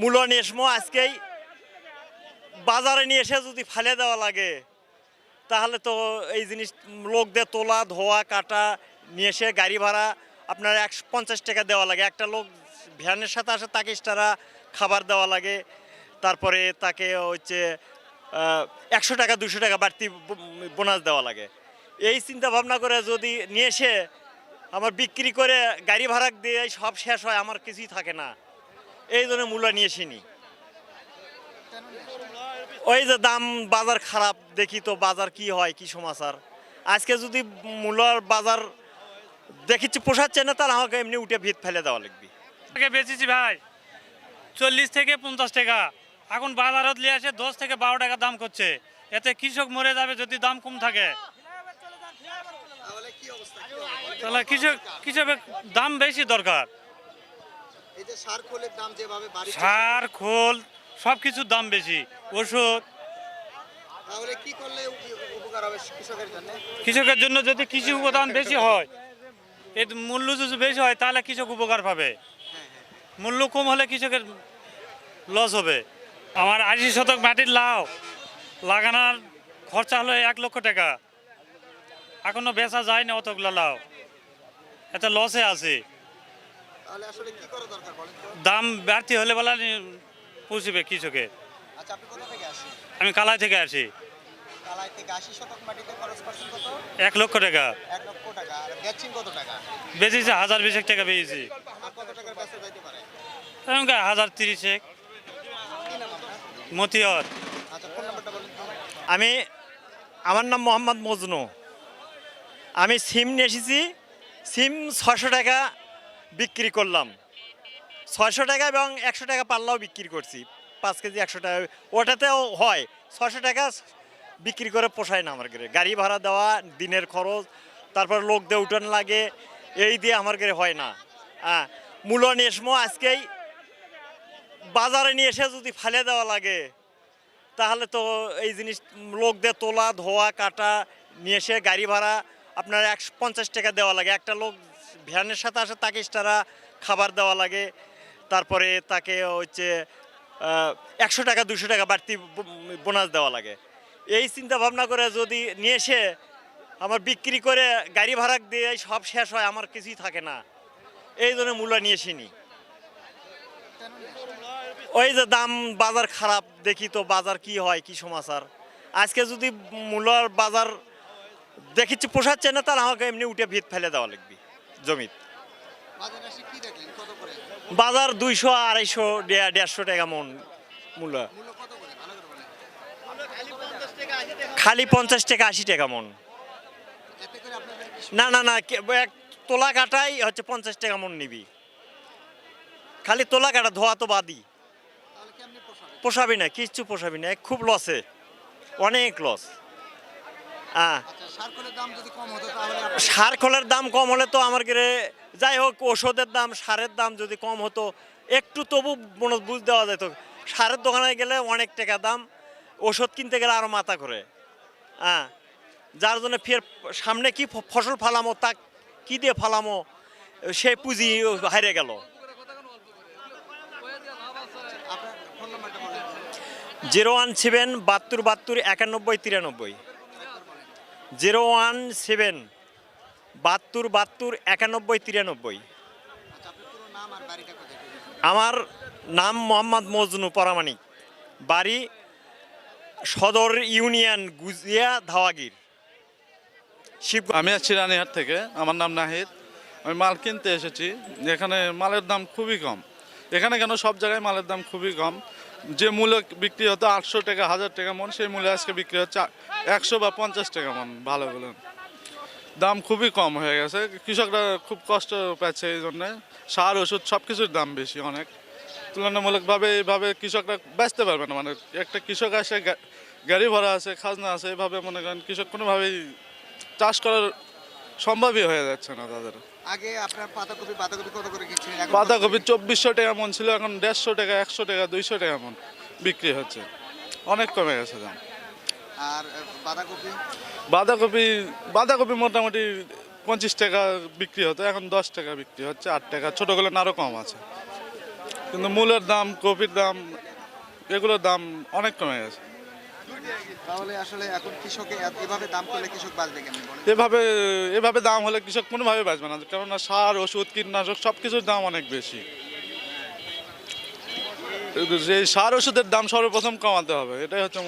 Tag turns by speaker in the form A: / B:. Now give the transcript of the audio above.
A: মূল্য নিয়ে এসমো আজকেই বাজারে নিয়ে এসে যদি ফেলে দেওয়া লাগে, তাহলে তো এই জিনিস লোকদের তোলা, ধোয়া, কাটা, নিয়ে এসে গাড়ি ভাড়া আপনার একশো পঞ্চাশ টাকা দেওয়া লাগে। একটা লোক ভ্যানের সাথে আসে, তাকে এক্সট্রা খাবার দেওয়া লাগে। তারপরে তাকে হচ্ছে একশো টাকা, দুশো টাকা বাড়তি বোনাস দেওয়া লাগে। এই চিন্তা ভাবনা করে যদি নিয়ে এসে আমার বিক্রি করে গাড়ি ভাড়া দিয়ে সব শেষ হয়, আমার কিছুই থাকে না। এই জন্য মূল্য নিয়ে এসিনি ওই যে দাম বাজার খারাপ, দেখি তো বাজার কি হয়, কি সমাচার। আজকে যদি মূলার বাজার দেখিচ্ছি, পোষাচ্ছে না, তাহলে আমাকে এমনি উঠে ভিত ফেলে দেওয়া লাগবে।
B: টাকা বেচেছি ভাই, চল্লিশ থেকে পঞ্চাশ টাকা। এখন বাজারত নিয়ে আসে দশ থেকে বারো টাকা দাম করছে। এতে কৃষক মরে যাবে যদি দাম কম থাকে?
C: তাহলে
B: কৃষক কৃষকের দাম বেশি দরকার।
C: এই যে সার খোলের দাম যেভাবে বাড়ছে
B: সার খোল সব কিছুর দাম বেশি। ওষুধ।
C: তাহলে কি করলে উপকার হবে কৃষকের জন্য?
B: কৃষকের জন্য যদি কৃষি উপাদান বেশি হয় এর মূল্য যদি বেশি হয় তাহলে কৃষক উপকার পাবে। মূল্য কম হলে কৃষকের লস হবে। আমার আশি শতক মাটির লাউ লাগানোর খরচা হলো এক লক্ষ টাকা। এখনও বেচা যায় না অতগুলো লাউ। এতে লসে আছে
C: তাহলে আসলে কি করা দরকার বলেন তো
B: দাম বাড়তি হলে বলা পুষবে কৃষকের
C: আচ্ছা আপনি কোথা থেকে আসেন?
B: আমি কালাই থেকে আসি। এক লক্ষ টাকা।
C: এক লক্ষ টাকা। আর বেচছেন কত টাকা?
B: বেচেছি হাজার বিশেক টাকা পেয়েছি
C: আর কত টাকার বেচা যাইতে পারে?
B: এমনকি হাজার তিরিশেক। মতিয়র
C: আচ্ছা
A: আমি আমার নাম মোহাম্মদ মজনু। আমি সিম নিয়ে এসেছি। সিম ছশো টাকা বিক্রি করলাম। ছয়শো টাকা এবং একশো টাকা পাল্লাও বিক্রি করছি। পাঁচ কেজি একশো টাকা। ওটাতেও হয় ছশো টাকা বিক্রি করে পোষায় না আমার ঘরে। গাড়ি ভাড়া দেওয়া, দিনের খরচ, তারপর লোক দিয়ে উঠান লাগে, এই দিয়ে আমার ঘরে হয় না। হ্যাঁ মূল্য নিয়ে আজকেই বাজারে নিয়ে এসে যদি ফেলে দেওয়া লাগে, তাহলে তো এই জিনিস লোকদের তোলা, ধোয়া, কাটা নিয়ে এসে গাড়ি ভাড়া আপনার একশো পঞ্চাশ টাকা দেওয়া লাগে। একটা লোক ভ্যানের সাথে আসে, তাকে এক্সট্রা খাবার দেওয়া লাগে। তারপরে তাকে হচ্ছে একশো টাকা, দুশো টাকা বাড়তি বোনাস দেওয়া লাগে। এই চিন্তা ভাবনা করে যদি নিয়ে এসে আমার বিক্রি করে গাড়ি ভাড়া দিয়ে সব শেষ হয়, আমার কিছুই থাকে না। এই জন্য মূল্য নিয়ে এসিনি। ওই যে দাম বাজার খারাপ, দেখি তো বাজার কি হয়, কি সমাচার। আজকে যদি মূলার বাজার দেখিচ্ছি, পোষাচ্ছে না, তাহলে আমাকে এমনি উঠে ভিত ফেলে দেওয়া লাগবে। জমিত
C: বাজারে
A: দুইশো আড়াইশো দেড়- দেড়শো টাকা মন মূল্য। খালি পঞ্চাশ টাকা আশি টাকা মন। না না না এক তোলা কাটাই হচ্ছে পঞ্চাশ টাকা মন নিবি। খালি তোলা কাটা ধোয়া তো বাদি
C: তাহলে কেমনে পোষাবে?
A: পোষাবি না কিচ্ছু পোষাবি না খুব লসে অনেক লস হ্যাঁ।
C: আচ্ছা সার খোলের দাম যদি কম হতো
A: সার খোলের দাম কম হলে তো আমার ঘরে যাই হোক ওষুধের দাম সারের দাম যদি কম হতো একটু তবু মনে বুঝ দেওয়া যেত। সারের দোকানে গেলে অনেক টাকা দাম ওষুধ কিনতে গেলে আরও মাথা করে হ্যাঁ যার জন্য ফের সামনে কি ফসল ফালামো তা কি দিয়ে ফালামো সে পুঁজি হারিয়ে গেল। জিরো ওয়ান সেভেন বাহাত্তর বাহাত্তর একানব্বই তিরানব্বই। জিরো ওয়ান সেভেন, বাহাত্তর বাহাত্তর, একানব্বই, তিরানব্বই। আমার নাম মোহাম্মদ মজনু পরামানিক। বাড়ি সদর ইউনিয়ন গুজিয়া, ধাওয়াগির। শিব
D: আমি আসছি রানীহাট থেকে, আমার নাম নাহিদ। আমি মাল কিনতে এসেছি। এখানে মালের দাম খুবই কম। এখানে কেন সব জায়গায় মালের দাম খুবই কম? যে মূল্য বিক্রি হতো আটশো টাকা, হাজার টাকা মন, সেই মূল্যে আজকে বিক্রি হচ্ছে একশো বা পঞ্চাশ টাকা মন, ভালো ভালোগুলো দাম খুবই কম হয়ে গেছে। কৃষকরা খুব কষ্ট পাচ্ছে এই জন্যে। সার, ওষুধ সব কিছুর দাম বেশি অনেক। তুলনামূলকভাবে এইভাবে কৃষকরা বেচতে পারবে না। মানে একটা কৃষক আসে গাড়ি ভাড়া আছে, খাজনা আছে এইভাবে মনে করেন কৃষক কোনোভাবেই চাষ করার সম্ভবই হয়ে যাচ্ছে না তাদের।
C: আগে আপনার পাতাকপি বাঁধাকপি কত করে কিনছিলেন এখন
D: বাঁধাকপি চব্বিশশো টাকা মন ছিল এখন দেড়শো টাকা একশো টাকা দুইশো টাকা মন বিক্রি হচ্ছে। অনেক কমে গেছে দাম।
C: আর আহ, বাঁধাকপি?
D: বাঁধাকপি বাঁধাকপি মোটামুটি পঁচিশ টাকা বিক্রি হতো এখন দশ টাকা বিক্রি হচ্ছে আট টাকা। ছোটোগুলো আরও কম আছে। কিন্তু মূলের দাম কপির দাম এগুলোর দাম অনেক কমে গেছে।
C: তাহলে আসলে এখন কৃষকে এভাবে দাম করলে কৃষক বাঁচবে কেমন
D: এভাবে এভাবে দাম হলে কৃষক কোনোভাবে বাঁচবে না কেননা সার ওষুধ কীটনাশক সব কিছুর দাম অনেক বেশি। যে সার ওষুধের দাম সর্বপ্রথম কমাতে হবে এটাই হচ্ছে